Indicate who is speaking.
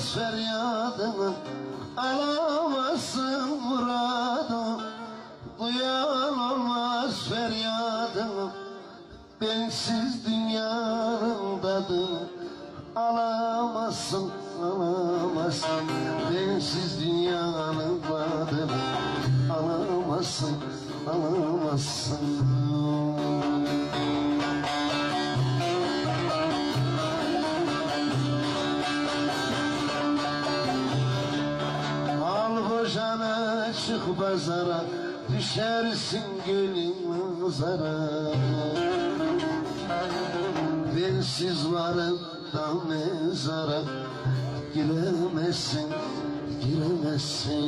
Speaker 1: Alamaz feryadımı Alamazsın muradımı Duyan olmaz feryadımı Bensiz dünyanın tadını Alamazsın alamazsın. Bensiz dünyanın tadını Alamazsın alamazsın. Çık pazara Düşersin gönlüm zara Bensiz varım da mezara Giremezsin, giremezsin